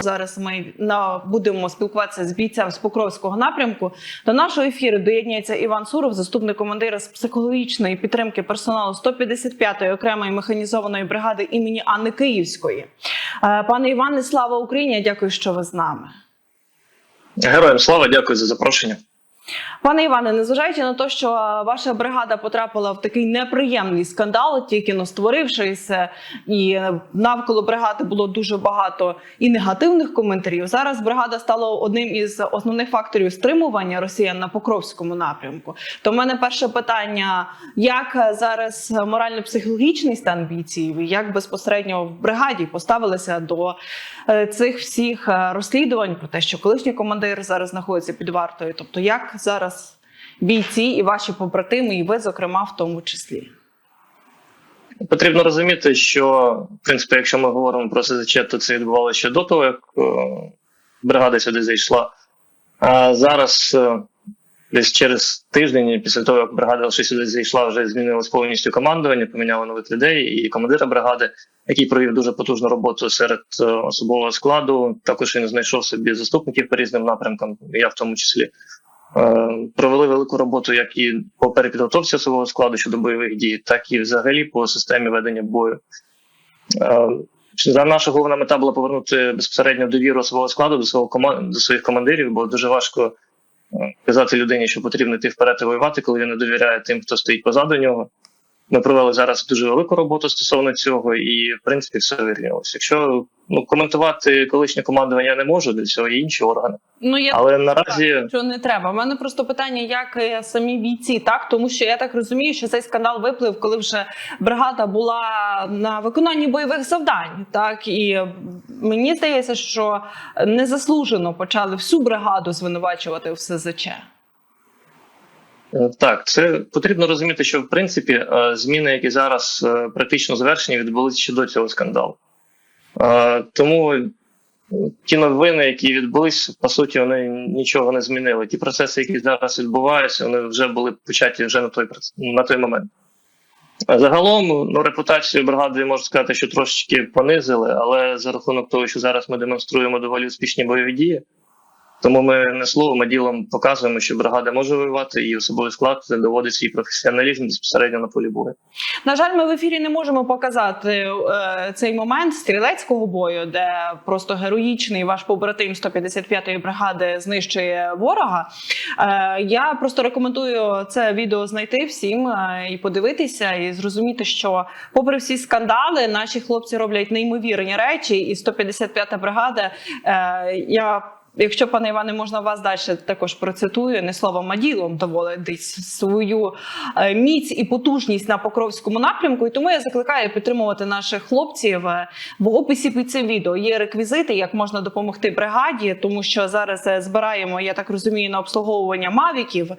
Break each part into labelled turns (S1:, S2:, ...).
S1: Зараз ми на будемо спілкуватися з бійцем з Покровського напрямку. До нашого ефіру доєднується Іван Суров, заступник командира з психологічної підтримки персоналу 155-ї окремої механізованої бригади імені Анни Київської. Е, Пане Іване, слава Україні! Дякую, що ви з нами.
S2: Героям слава, дякую за запрошення.
S1: Пане Іване, незважаючи на те, що ваша бригада потрапила в такий неприємний скандал, тільки но створившися, і е, навколо бригади було дуже багато і негативних коментарів. Зараз бригада стала одним із основних факторів стримування росіян на Покровському напрямку. То в мене перше питання: як зараз морально-психологічний стан бійців, і як безпосередньо в бригаді поставилися до е, цих всіх е, розслідувань про те, що колишній командир зараз знаходиться під вартою? Тобто, як зараз бійці і ваші побратими, і ви, зокрема, в тому числі?
S2: Потрібно розуміти, що в принципі, якщо ми говоримо про СЗЧ, то це відбувалося ще до того, як е, бригада сюди зайшла. А зараз, е, десь через тиждень, після того, як бригада лише сюди зайшла, вже змінилось повністю командування, поміняли нових людей і командира бригади, який провів дуже потужну роботу серед е, особового складу. Також він знайшов собі заступників по різним напрямкам, я в тому числі. Е, Провели велику роботу як і по перепідготовці особового складу щодо бойових дій, так і взагалі по системі ведення бою. Е, наша головна мета була повернути безпосередньо довіру особового складу до свого до своїх командирів, бо дуже важко е, казати людині, що потрібно йти вперед і воювати, коли він не довіряє тим, хто стоїть позаду нього. Ми провели зараз дуже велику роботу стосовно цього, і в принципі все вирівнялося. Якщо ну коментувати колишнє командування я не можу, для цього є інші органи.
S1: Ну я
S2: Але наразі
S1: що не треба. У мене просто питання, як е, самі бійці, так тому що я так розумію, що цей скандал виплив, коли вже бригада була на виконанні бойових завдань. Так і мені здається, що незаслужено почали всю бригаду звинувачувати в СЗЧ.
S2: Е, Так, це потрібно розуміти, що в принципі е, зміни, які зараз е, практично завершені, відбулися ще до цього скандалу. Тому ті новини, які відбулись, по суті, вони нічого не змінили. Ті процеси, які зараз відбуваються, вони вже були початі вже на той на той момент. Загалом, ну, репутацію бригади можу сказати, що трошечки понизили, але за рахунок того, що зараз ми демонструємо доволі успішні бойові дії, тому ми не словом, а ділом показуємо, що бригада може воювати, і особовий склад доводить свій професіоналізм безпосередньо на полі бою.
S1: На жаль, ми в ефірі не можемо показати е, цей момент стрілецького бою, де просто героїчний ваш побратим 155-ї бригади знищує ворога. Е, я просто рекомендую це відео знайти всім е, і подивитися, і зрозуміти, що, попри всі скандали, наші хлопці роблять неймовірні речі, і 155-та бригада. Е, я Якщо пане Іване, можна вас далі також процитую, не словом, а ділом доводить свою е, міць і потужність на Покровському напрямку. І тому я закликаю підтримувати наших хлопців. Е, В описі під цим відео є реквізити, як можна допомогти бригаді, тому що зараз е, збираємо, я так розумію, на обслуговування мавіків.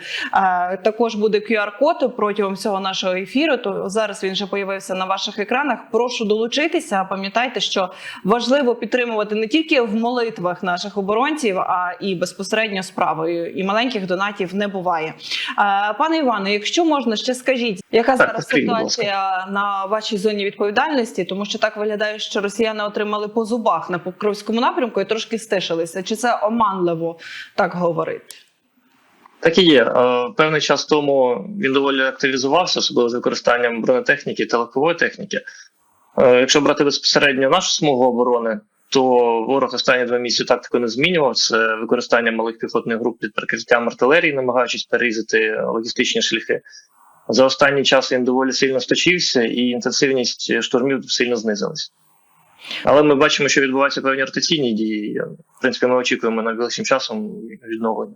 S1: Також буде QR-код протягом всього нашого ефіру. То зараз він вже появився на ваших екранах. Прошу долучитися. Пам'ятайте, що важливо підтримувати не тільки в молитвах наших оборонців, а і безпосередньо справою. І маленьких донатів не буває. Е, Пане Іване, якщо можна, ще скажіть, яка
S2: Так,
S1: зараз
S2: скажіть,
S1: ситуація на вашій зоні відповідальності? Тому що так виглядає, що росіяни отримали по зубах на Покровському напрямку і трошки стишилися. Чи це оманливо так говорити?
S2: Так і є. Е, Певний час тому він доволі активізувався, особливо з використанням бронетехніки та легкової техніки. Е, Якщо брати безпосередньо нашу смугу оборони, то ворог останні два місяці тактику не змінював. Це використання малих піхотних груп під прикриттям артилерії, намагаючись перерізати логістичні шляхи. За останній час він доволі сильно сточився, і інтенсивність штурмів сильно знизилась. Але ми бачимо, що відбуваються певні ротаційні дії. В принципі, ми очікуємо найближчим часом відновлення.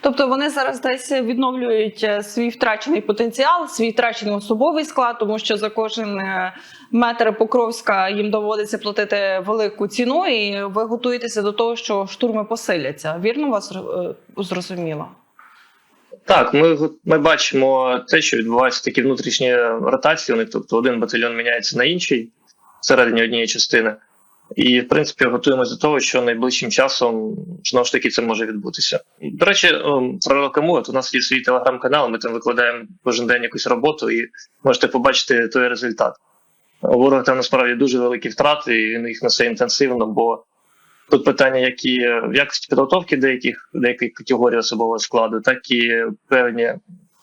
S1: Тобто вони зараз десь відновлюють е, свій втрачений потенціал, свій втрачений особовий склад, тому що за кожен е, метр Покровська їм доводиться платити велику ціну, і ви готуєтеся до того, що штурми посиляться. Вірно вас е, зрозуміло?
S2: Так, ми, ми бачимо те, що відбуваються такі внутрішні ротації. У них, тобто один батальйон міняється на інший всередині однієї частини. І, в принципі, готуємося до того, що найближчим часом знову ж таки це може відбутися. До речі, ем, про рекламую, от у нас є свій телеграм-канал, ми там викладаємо кожен день якусь роботу, і можете побачити той результат. Ворог там насправді дуже великі втрати, і він їх несе інтенсивно, бо тут питання, які в якості підготовки деяких деяких категорій особового складу, так і певні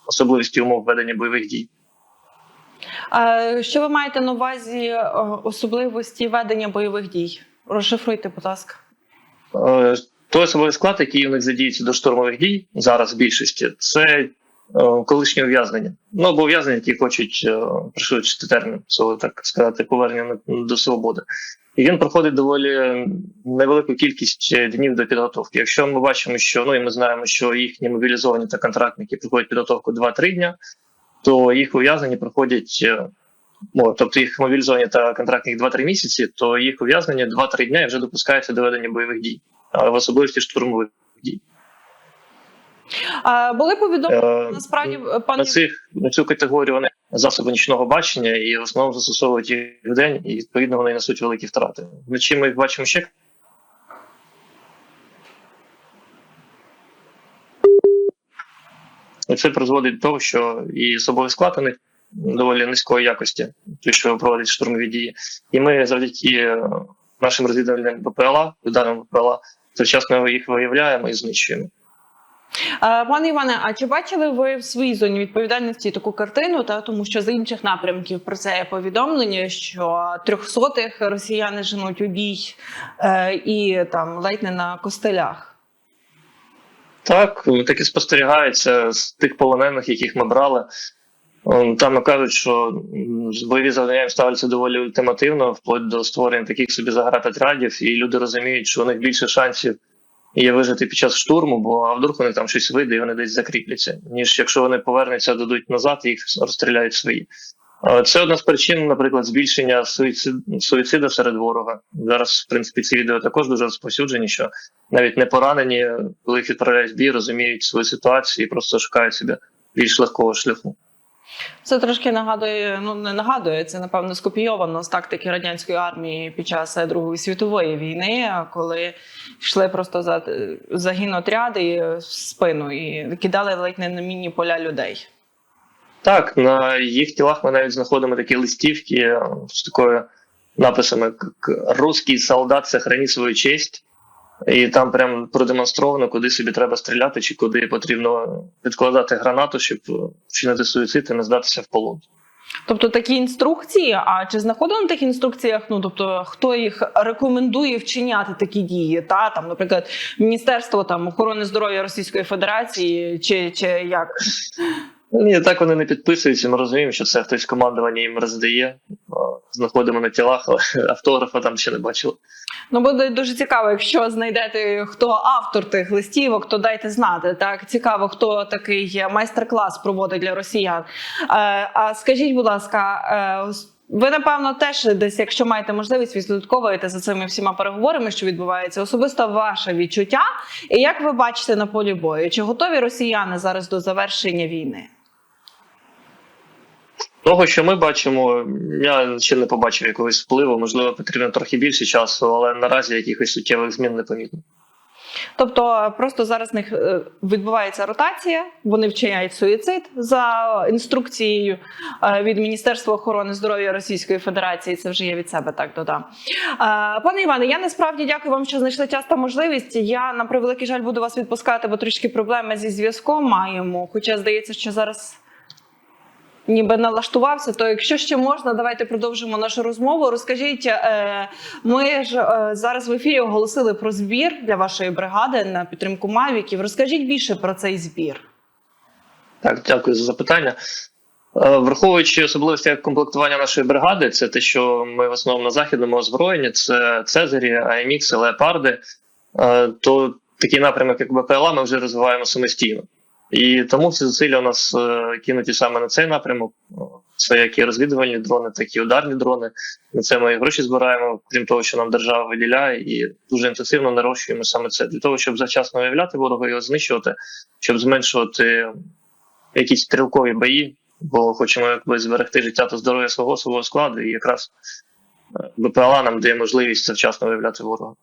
S2: особливості умов ведення бойових дій.
S1: Е, Що ви маєте на увазі е, особливості ведення бойових дій? Розшифруйте, будь ласка.
S2: Е, Той особовий склад, який у них задіється до штурмових дій зараз в більшості, це е, колишні ув'язнення. Ну або ув'язнення, які хочуть пришвидшити термін так сказати, повернення до свободи. І він проходить доволі невелику кількість днів до підготовки. Якщо ми бачимо, що ну і ми знаємо, що їхні мобілізовані та контрактники проходять підготовку 2-3 дня, то їх ув'язнені проходять. Ну, тобто їх мобілізовані та контрактних 2-3 місяці, то їх ув'язнення 2-3 дня і вже допускається до ведення бойових дій в особливості штурмових дій.
S1: Е, Були повідомлення
S2: Е,
S1: насправді,
S2: на,
S1: пані
S2: цих, на цю категорію вони засоби нічного бачення і в основному застосовують їх в день, і відповідно вони несуть великі втрати. Вночі ми їх бачимо ще. Це призводить до того, що і особовий склад у них доволі низької якості, той, що проводить штурмові дії. І ми завдяки е, нашим розвідувальним БПЛА, ударам БПЛА, завчасно їх виявляємо і знищуємо.
S1: Е, Пане Іване, а чи бачили ви в своїй зоні відповідальності таку картину? Та тому, що з інших напрямків про це є повідомлення, що трьохсотих росіяни женуть у бій е, і там ледь не на костелях.
S2: Так, таке спостерігається з тих полонених, яких ми брали. Ем, Там кажуть, що м, бойові завдання ставляться доволі ультимативно, вплоть до створення таких собі загратотрядів, і люди розуміють, що у них більше шансів є вижити під час штурму, бо а вдруг них там щось вийде і вони десь закріпляться. Ніж якщо вони повернуться, дадуть назад, і їх розстріляють свої. Е, Це одна з причин, наприклад, збільшення суїцид, суїциду серед ворога. Зараз, в принципі, ці відео також дуже розповсюджені, що навіть не поранені, коли їх відправляють бій, розуміють свою ситуацію і просто шукають собі більш легкого шляху.
S1: Це трошки нагадує, ну не нагадує, це напевно скопійовано з тактики радянської армії під час е, Другої світової війни, коли йшли просто за загінотряди в спину і кидали ледь не на мінні поля людей.
S2: Так, на їх тілах ми навіть знаходимо такі листівки е, з такою написами як Русський солдат сохрани свою честь. І там прям продемонстровано, куди собі треба стріляти, чи куди потрібно відкладати гранату, щоб е, вчинити суїцид і не здатися в полон.
S1: Тобто такі інструкції. А чи знаходили на тих інструкціях? Ну тобто, хто їх рекомендує вчиняти такі дії? Та там, наприклад, Міністерство там охорони здоров'я Російської Федерації, чи, чи як?
S2: Ні, так вони не підписуються. Ми розуміємо, що це хтось командування їм роздає. Знаходимо на тілах, але автографа там ще не бачили.
S1: Ну буде дуже цікаво, якщо знайдете хто автор тих листівок, то дайте знати. Так цікаво, хто такий майстер-клас проводить для росіян. Е, а скажіть, будь ласка, е, ви напевно теж десь, якщо маєте можливість, відслідковуєте за цими всіма переговорами, що відбувається, особисто ваше відчуття, і як ви бачите на полі бою? Чи готові росіяни зараз до завершення війни?
S2: Того, що ми бачимо, я ще не побачив якогось впливу. Можливо, потрібно трохи більше часу, але наразі якихось суттєвих змін не помітно.
S1: Тобто просто зараз в них е, відбувається ротація, вони вчиняють суїцид за інструкцією е, від Міністерства охорони здоров'я Російської Федерації. Це вже я від себе так додам. Е, Пане Іване, я насправді дякую вам, що знайшли час та можливість. Я на превеликий жаль буду вас відпускати, бо трішки проблеми зі зв'язком маємо. Хоча здається, що зараз. Ніби налаштувався, то якщо ще можна, давайте продовжимо нашу розмову. Розкажіть, е, ми ж е, зараз в ефірі оголосили про збір для вашої бригади на підтримку Мавіків. Розкажіть більше про цей збір.
S2: Так, дякую за запитання. Е, Враховуючи особливості комплектування нашої бригади, це те, що ми в основному на західному озброєнні, це Цезарі, АМХ, Леопарди, то такий напрямок, як БПЛА, ми вже розвиваємо самостійно. І тому всі зусилля у нас е, кинуті саме на цей напрямок. Це як і розвідувальні дрони, так і ударні дрони. На це ми гроші збираємо, крім того, що нам держава виділяє, і дуже інтенсивно нарощуємо саме це для того, щоб завчасно виявляти ворога, його знищувати, щоб зменшувати якісь стрілкові бої, бо хочемо якби зберегти життя та здоров'я свого свого складу, і якраз е, БПЛА нам дає можливість завчасно виявляти ворога.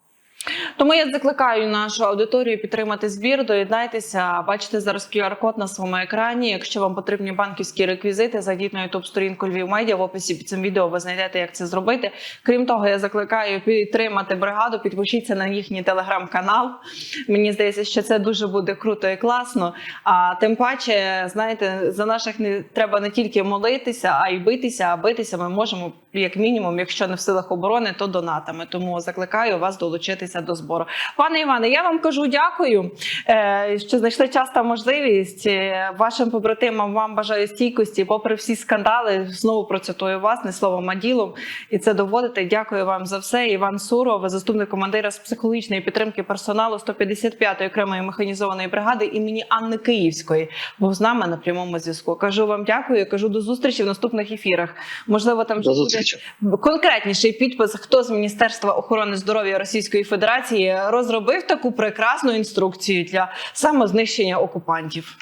S1: Тому я закликаю нашу аудиторію підтримати збір. Доєднайтеся. Бачите зараз QR-код на своєму екрані. Якщо вам потрібні банківські реквізити, зайдіть на youtube сторінку Львів Медіа. В описі під цим відео ви знайдете, як це зробити. Крім того, я закликаю підтримати бригаду. Підпишіться на їхній телеграм-канал. Мені здається, що це дуже буде круто і класно. А тим паче, знаєте, за наших не треба не тільки молитися, а й битися. А битися ми можемо як мінімум, якщо не в силах оборони, то донатами. Тому закликаю вас долучитися до збору. Пане Іване, я вам кажу дякую, е, що знайшли час та можливість. Е, Вашим побратимам вам бажаю стійкості, попри всі скандали. Знову процитую вас, не словом, а ділом. І це доводите. Дякую вам за все. Іван Суров, заступник командира з психологічної підтримки персоналу 155-ї окремої механізованої бригади імені Анни Київської. Був з нами на прямому зв'язку. Кажу вам дякую. Кажу до зустрічі в наступних ефірах. Можливо, там буде конкретніший підпис, хто з Міністерства охорони здоров'я Російської Федерації розробив таку прекрасну інструкцію для самознищення окупантів.